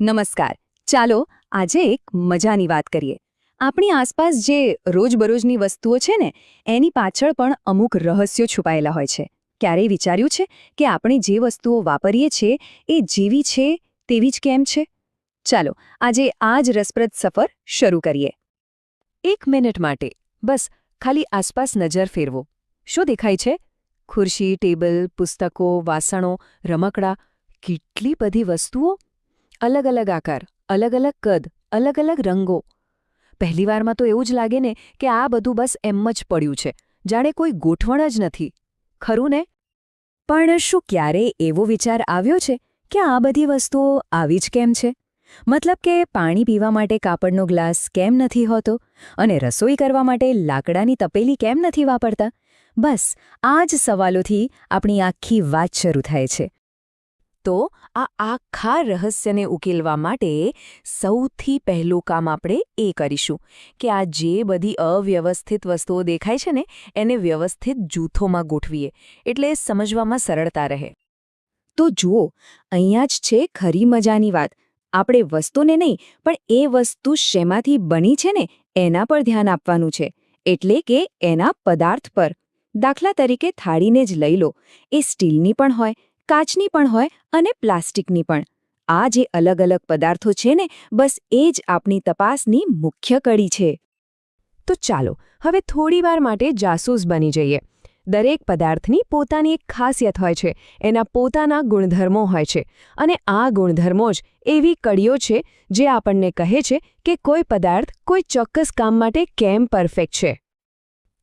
નમસ્કાર. ચાલો આજે એક મજાની વાત કરીએ. આપણી આસપાસ જે રોજબરોજની વસ્તુઓ છે ને, એની પાછળ પણ અમુક રહસ્યો છુપાયેલા હોય છે. ક્યારેય વિચાર્યું છે કે આપણે જે વસ્તુઓ વાપરીએ છીએ એ જેવી છે તેવી જ કેમ છે? ચાલો આજે આ જ રસપ્રદ સફર શરૂ કરીએ. એક મિનિટ માટે. બસ, ખાલી આસપાસ નજર ફેરવો. શું દેખાય છે? ખુરશી, ટેબલ, પુસ્તકો, વાસણો, રમકડા. કેટલી બધી વસ્તુઓ? અલગ અલગ આકાર અલગ અલગ કદ અલગ અલગ રંગો પહેલીવારમાં તો એવું જ લાગે ને કે આ બધું બસ એમ જ પડ્યું છે. જાણે કોઈ ગોઠવણ જ નથી. ખરું ને? પણ શું ક્યારેય એવો વિચાર આવ્યો છે કે આ બધી વસ્તુઓ આવી જ કેમ છે? મતલબ કે પાણી પીવા માટે કાપડનો ગ્લાસ કેમ નથી હોતો? અને રસોઈ કરવા માટે લાકડાની તપેલી કેમ નથી વાપરતા? બસ, આ જ સવાલોથી આપણી આખી વાત શરૂ થાય છે. તો આ આખા રહસ્યને ઉકેલવા માટે સૌથી પહેલું કામ આપણે એ કરીશું કે આ જે બધી અવ્યવસ્થિત વસ્તુઓ દેખાય છે ને, એને વ્યવસ્થિત જૂથોમાં ગોઠવીએ, એટલે સમજવામાં સરળતા રહે. તો જુઓ, અહીંયા જ છે ખરી મજાની વાત. આપણે વસ્તુને નહીં, પણ એ વસ્તુ શેમાંથી બની છે ને, એના પર ધ્યાન આપવાનું છે. એટલે કે એના પદાર્થ પર. દાખલા તરીકે થાળીને જ લઈ લો. એ સ્ટીલની પણ હોય કાચની પણ હોય અને પ્લાસ્ટિકની પણ. આ જે અલગ અલગ પદાર્થો છે ને, બસ એ જ આપણી તપાસની મુખ્ય કડી છે. તો ચાલો, હવે થોડીવાર માટે જાસૂસ બની જઈએ. દરેક પદાર્થની પોતાની એક ખાસિયત હોય છે, એના પોતાના ગુણધર્મો હોય છે, અને આ ગુણધર્મો જ એવી કડીઓ છે, જે આપણને કહે છે કે કોઈ પદાર્થ કોઈ ચોક્કસ કામ માટે કેમ પરફેક્ટ છે.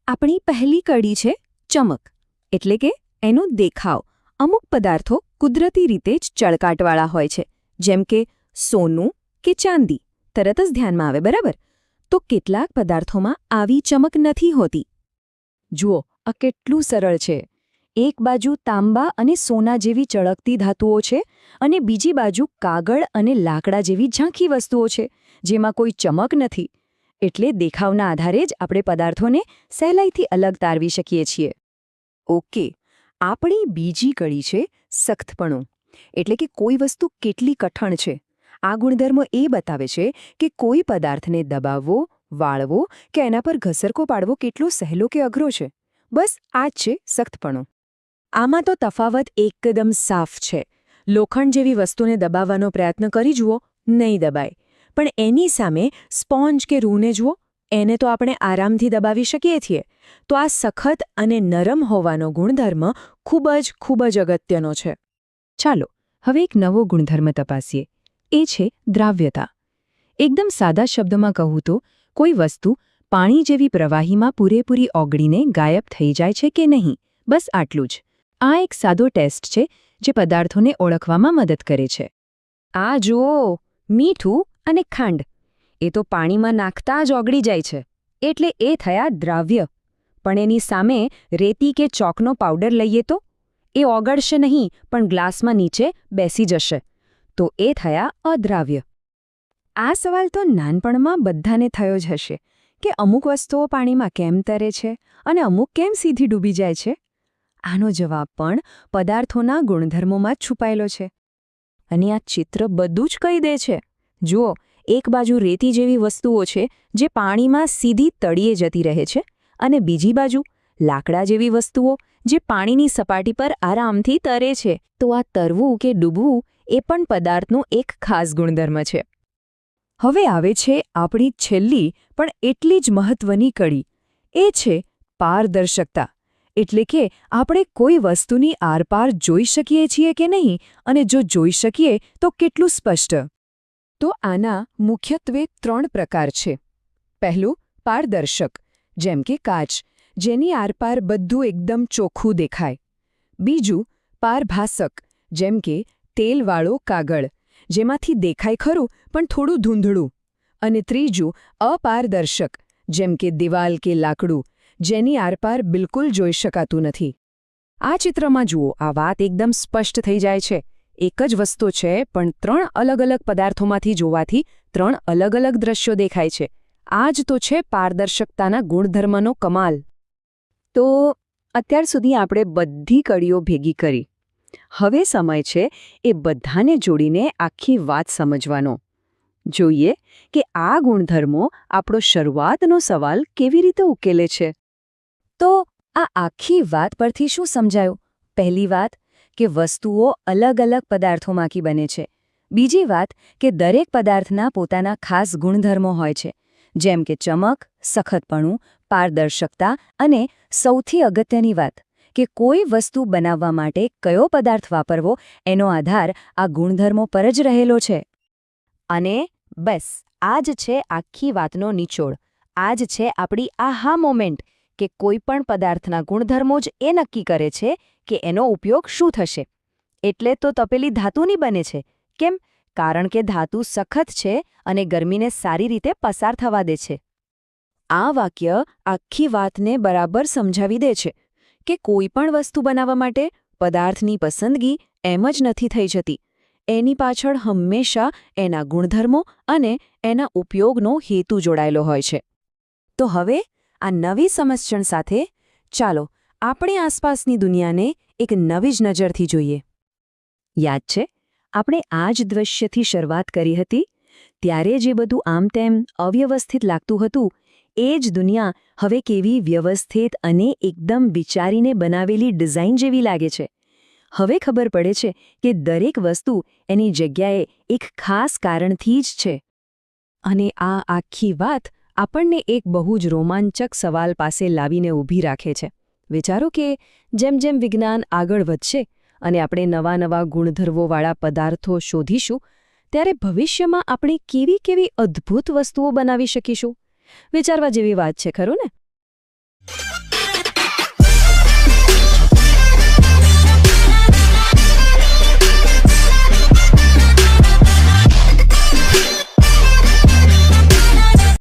આપણી પહેલી કડી છે ચમક, એટલે કે એનો દેખાવ. અમુક પદાર્થો કુદરતી રીતે જ ચળકાટવાળા હોય છે, જેમ કે સોનું કે ચાંદી. તરત જ ધ્યાનમાં આવે, બરાબર? તો કેટલાક પદાર્થોમાં આવી ચમક નથી હોતી. જુઓ, આ કેટલું સરળ છે. એક બાજુ તાંબા અને સોના જેવી ચળકતી ધાતુઓ છે અને બીજી બાજુ કાગળ અને લાકડા જેવી ઝાંખી વસ્તુઓ છે, જેમાં કોઈ ચમક નથી. એટલે દેખાવના આધારે જ આપણે પદાર્થોને સહેલાઈથી અલગ તારવી શકીએ છીએ. ઓકે. આપણી બીજી કડી છે સખ્તપણું. એટલે કે કોઈ વસ્તુ કેટલી કઠણ છે. આ ગુણધર્મ એ બતાવે છે કે કોઈ પદાર્થને દબાવવો, વાળવો કે એના પર ઘસરકો પાડવો કેટલો સહેલો કે અઘરો છે. બસ આ જ છે સખ્તપણું. આમાં તો તફાવત એકદમ સાફ છે. લોખંડ જેવી વસ્તુને દબાવવાનો પ્રયત્ન કરી જુઓ, નહીં દબાય. પણ એની સામે સ્પોન્જ કે રૂને જુઓ એને તો આપણે આરામથી દબાવી શકીએ છીએ. તો આ સખત અને નરમ હોવાનો ગુણધર્મ ખૂબ જ ખૂબ જ અગત્યનો છે. ચાલો, હવે એક નવો ગુણધર્મ તપાસીએ. એ છે દ્રાવ્યતા. એકદમ સાદા શબ્દમાં કહું તો, કોઈ વસ્તુ પાણી જેવી પ્રવાહીમાં પૂરેપૂરી ઓગળીને ગાયબ થઈ જાય છે કે નહીં, બસ આટલું જ. આ એક સાદો ટેસ્ટ છે જે પદાર્થોને ઓળખવામાં મદદ કરે છે. આ જુઓ, મીઠું અને ખાંડ. એ તો પાણીમાં નાખતા જ ઓગળી જાય છે. એટલે એ થયા દ્રાવ્ય. પણ એની સામે રેતી કે ચોકનો પાવડર લઈએ તો? એ ઓગળશે નહીં, પણ ગ્લાસમાં નીચે બેસી જશે. તો એ થયા અદ્રાવ્ય. આ સવાલ તો નાનપણમાં બધાને થયો જ હશે. કે અમુક વસ્તુઓ પાણીમાં કેમ તરે છે? અને અમુક કેમ સીધી ડૂબી જાય છે? આનો જવાબ પણ પદાર્થોના ગુણધર્મોમાં જ છુપાયેલો છે. અને આ ચિત્ર બધું જ કહી દે છે. જુઓ એક બાજુ રેતી જેવી વસ્તુઓ છે જે પાણીમાં સીધી તળિયે જતી રહે છે અને બીજી બાજુ લાકડા જેવી વસ્તુઓ જે પાણીની સપાટી પર આરામથી તરે છે. તો આ તરવું કે ડૂબવું એ પણ પદાર્થનો એક ખાસ ગુણધર્મ છે. હવે આવે છે આપણી છેલ્લી પણ એટલી જ મહત્વની કડી. એ છે પારદર્શકતા. એટલે કે આપણે કોઈ વસ્તુની આરપાર જોઈ શકીએ છીએ કે નહીં અને જો જોઈ શકીએ તો કેટલું સ્પષ્ટ. તો આના મુખ્યત્વે ત્રણ પ્રકાર છે. પહેલું, પારદર્શક, જેમ કે કાચ, જેની આરપાર બધું એકદમ ચોખ્ખું દેખાય. બીજું, પારભાસક, જેમ કે તેલવાળો કાગળ, જેમાંથી દેખાય ખરું, પણ થોડું ધૂંધળું. અને ત્રીજું, અપારદર્શક, જેમ કે દિવાલ કે લાકડું, જેની આરપાર બિલકુલ જોઈ શકાતું નથી. આ ચિત્રમાં જુઓ, આ વાત એકદમ સ્પષ્ટ થઈ જાય છે. એક જ વસ્તુ છે, પણ ત્રણ અલગ અલગ પદાર્થોમાંથી જોવાથી ત્રણ અલગ અલગ દ્રશ્યો દેખાય છે. આ જ તો છે પારદર્શકતાના ગુણધર્મનો કમાલ. તો અત્યાર સુધી આપણે બધી કડીઓ ભેગી કરી. હવે સમય છે એ બધાને જોડીને આખી વાત સમજવાનો. જોઈએ કે આ ગુણધર્મો આપણો શરૂઆતનો સવાલ કેવી રીતે ઉકેલે છે. તો આ આખી વાત પરથી શું સમજાયું? પહેલી વાત કે વસ્તુઓ અલગ અલગ પદાર્થોમાંથી બને છે. બીજી વાત કે દરેક પદાર્થના પોતાના ખાસ ગુણધર્મો હોય છે, જેમ કે ચમક, સખતપણું, પારદર્શકતા અને સૌથી અગત્યની વાત કે કોઈ વસ્તુ બનાવવા માટે કયો પદાર્થ વાપરવો એનો આધાર આ ગુણધર્મો પર જ રહેલો છે. અને બસ, આ જ છે આખી વાતનો નિચોડ, આ જ છે આપણી આહા મોમેન્ટ કે કોઈ પણ પદાર્થના ગુણધર્મો જ એ નક્કી કરે છે કે એનો ઉપયોગ શું થશે. એટલે તો તપેલી ધાતુની બને છે. કેમ? કારણ કે ધાતુ સખત છે અને ગરમીને સારી રીતે પસાર થવા દે છે. આ વાક્ય આખી વાતને બરાબર સમજાવી દે છે કે કોઈ પણ વસ્તુ બનાવવા માટે પદાર્થની પસંદગી એમ જ નથી થઈ જતી. એની પાછળ હંમેશા એના ગુણધર્મો અને એના ઉપયોગનો હેતુ જોડાયેલો હોય છે. તો હવે આ નવી સમજણ સાથે ચાલો આપણે આસપાસની દુનિયાને એક નવી જ નજરથી જોઈએ. યાદ છે, આપણે આ જ દૃશ્યથી શરૂઆત કરી હતી, ત્યારે જે બધું આમ તેમ અવ્યવસ્થિત લાગતું હતું, એ જ દુનિયા હવે કેવી વ્યવસ્થિત અને એકદમ વિચારીને બનાવેલી ડિઝાઇન જેવી લાગે છે. હવે ખબર પડે છે કે દરેક વસ્તુ એની જગ્યાએ એક ખાસ કારણથી જ છે. અને આ આખી વાત આપણને એક બહુ જ રોમાંચક સવાલ પાસે લાવીને ઊભી રાખે છે. વિચારો કે જેમ જેમ વિજ્ઞાન આગળ વધશે અને આપણે નવા નવા ગુણધર્વોવાળા પદાર્થો શોધીશું, ત્યારે ભવિષ્યમાં આપણે કેવી કેવી અદ્ભુત વસ્તુઓ બનાવી શકીશું? વિચારવા જેવી વાત છે, ખરું ને?